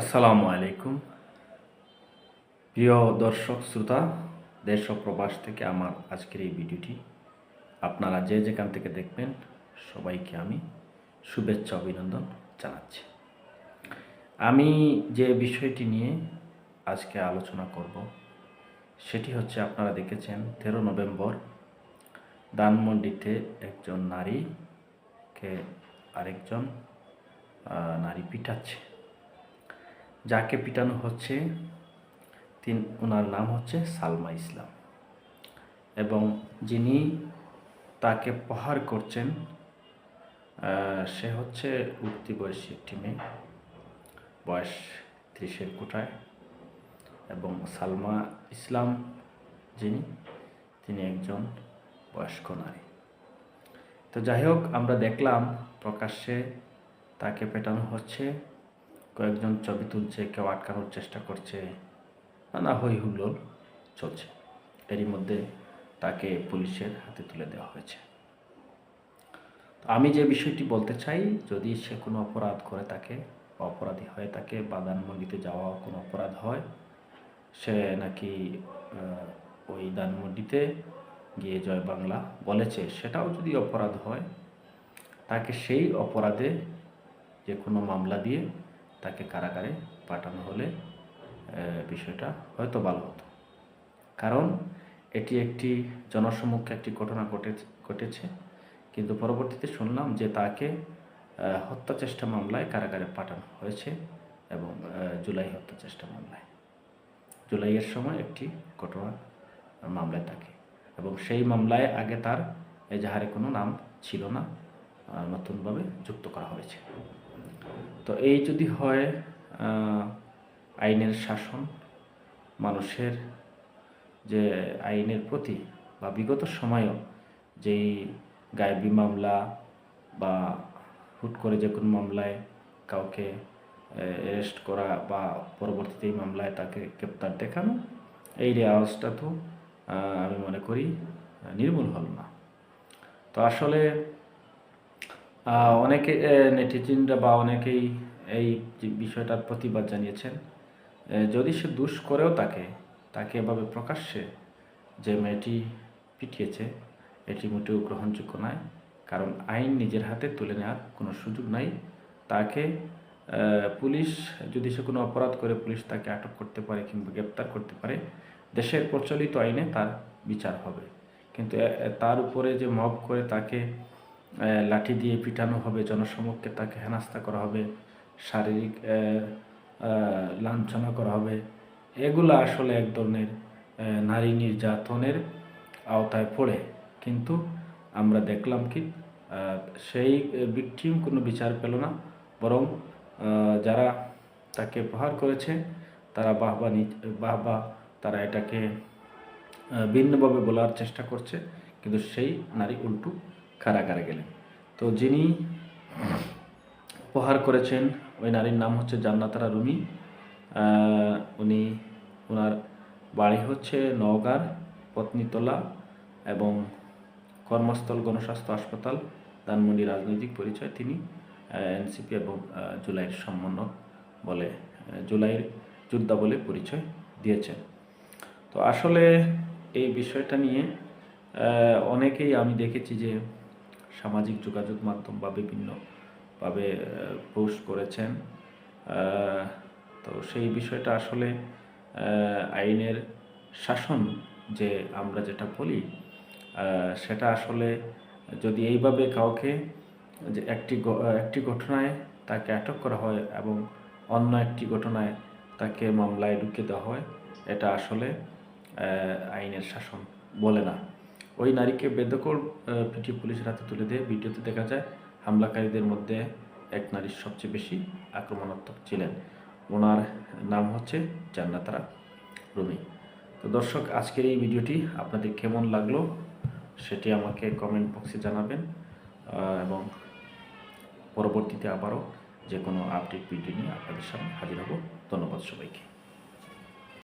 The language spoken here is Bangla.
আসসালামু আলাইকুম। প্রিয় দর্শক, শ্রোতা, দেশ প্রবাস থেকে আমার আজকের এই ভিডিওটি আপনারা যে যেখান থেকে দেখবেন, সবাইকে আমি শুভেচ্ছা, অভিনন্দন জানাচ্ছি। আমি যে বিষয়টি নিয়ে আজকে আলোচনা করব, সেটি হচ্ছে আপনারা দেখেছেন, তেরো নভেম্বর ধানমন্ডিতে একজন নারীকে আরেকজন নারী পিটাচ্ছে। যাকে পিটানো হচ্ছে, তিন ওনার নাম হচ্ছে সালমা ইসলাম। এবং যিনি তাকে প্রহার করছেন সে হচ্ছে উঠতি বয়সী একটি মেয়ে, বয়স ত্রিশের কোটায় এবং সালমা ইসলাম যিনি, তিনি একজন বয়স্ক নারী। তো যাই হোক, আমরা দেখলাম প্রকাশ্যে তাকে পেটানো হচ্ছে কয়েকজন ছবি তুলছে, কেউ আটকানোর চেষ্টা করছে, নানা হই হুল্লোড় চলছে। এরই মধ্যে তাকে পুলিশের হাতে তুলে দেওয়া হয়েছে। আমি যে বিষয়টি বলতে চাই, যদি সে কোনো অপরাধ করে তাকে, অপরাধী হয়ে তাকে বাদানমন্ডিতে যাওয়া কোনো অপরাধ হয়, সে নাকি ওই দানমন্ডিতে গিয়ে জয় বাংলা বলেছে, সেটাও যদি অপরাধ হয়, তাকে সেই অপরাধে যে কোনো মামলা দিয়ে তাকে কারাগারে পাঠানো হলে বিষয়টা হয়তো ভালো হতো। কারণ এটি একটি জনসম্মুখে একটি ঘটনা ঘটে ঘটেছে। কিন্তু পরবর্তীতে শুনলাম যে তাকে হত্যা চেষ্টা মামলায় কারাগারে পাঠানো হয়েছে এবং জুলাই হত্যা চেষ্টা মামলায়। জুলাইয়ের সময় একটি ঘটনা মামলায় থাকে এবং সেই মামলায় আগে তার এজাহারে কোনো নাম ছিল না নতুনভাবে যুক্ত করা হয়েছে। তো এই যদি হয় আইনের শাসন মানুষের যে আইনের প্রতি বা বিগত সময়েও যেই গায়েবী মামলা বা হুট করে যে কোনো মামলায় কাউকে অ্যারেস্ট করা বা পরবর্তীতে এই মামলায় তাকে গ্রেপ্তার দেখানো, এই রেওয়াজটা তো আমি মনে করি, নির্মূল হল না। তো আসলে অনেকে নেটিজেনরা বা অনেকেই এই বিষয়টার প্রতিবাদ জানিয়েছেন যদি সে দুষ করেও তাকে তাকে এভাবে প্রকাশ্যে যে মেয়েটি পিটিয়েছে, এটি মোটেও গ্রহণযোগ্য নয়, কারণ আইন নিজের হাতে তুলে নেওয়ার কোনো সুযোগ নাই। তাকে পুলিশ, যদি সে কোনো অপরাধ করে, পুলিশ তাকে আটক করতে পারে কিংবা গ্রেপ্তার করতে পারে, দেশের প্রচলিত আইনে তার বিচার হবে। কিন্তু তার উপরে যে মব করে তাকে লাঠি দিয়ে পিটানো হবে, জনসমক্ষে তাকে হেনাস্তা করা হবে, শারীরিক লাঞ্ছনা করা হবে। এগুলো আসলে এক ধরনের নারী নির্যাতনের আওতায় পড়ে। কিন্তু আমরা দেখলাম কি সেই বিক্টিম কোনো বিচার পেল না, বরং যারা তাকে প্রহার করেছে, তারা বাহবা নি বাহবা, তারা এটাকে ভিন্নভাবে বলার চেষ্টা করছে। কিন্তু সেই নারী উল্টু কারাগারে গেলেন। তো যিনি প্রহার করেছেন, ওই নারীর নাম হচ্ছে জান্নাতারা রুমি। উনি ওনার বাড়ি হচ্ছে নওগাঁর পত্নীতলা এবং কর্মস্থল গণস্বাস্থ্য হাসপাতাল, ধানমন্ডি রাজনৈতিক পরিচয়। তিনি এনসিপি এবং জুলাইয়ের সমন্বয় বলে জুলাইয়ের যোদ্ধা বলে পরিচয় দিয়েছেন। তো আসলে এই বিষয়টা নিয়ে অনেকেই আমি দেখেছি যে সামাজিক যোগাযোগ মাধ্যম বা বিভিন্নভাবে পোস্ট করেছেন। তো সেই বিষয়টা আসলে আইনের শাসন যে আমরা যেটা বলি সেটা আসলে যদি এইভাবে কাউকে যে একটি একটি ঘটনায় তাকে আটক করা হয় এবং অন্য একটি ঘটনায় তাকে মামলায় ঢুকে দেওয়া হয়, এটা আসলে আইনের শাসন বলে না। ওই নারীকে বেদকল পিটি পুলিশের হাতে তুলে দিয়ে ভিডিওতে দেখা যায় হামলাকারীদের মধ্যে এক নারীর সবচেয়ে বেশি আক্রমণাত্মক ছিলেন। ওনার নাম হচ্ছে জান্নাতারা রুমি। তো দর্শক, আজকের এই ভিডিওটি আপনাদের কেমন লাগল সেটি আমাকে কমেন্ট বক্সে জানাবেন এবং পরবর্তীতে আবারও যে কোনো আপডেট ভিডিও নিয়ে আপনাদের সামনে হাজির হব। ধন্যবাদ সবাইকে।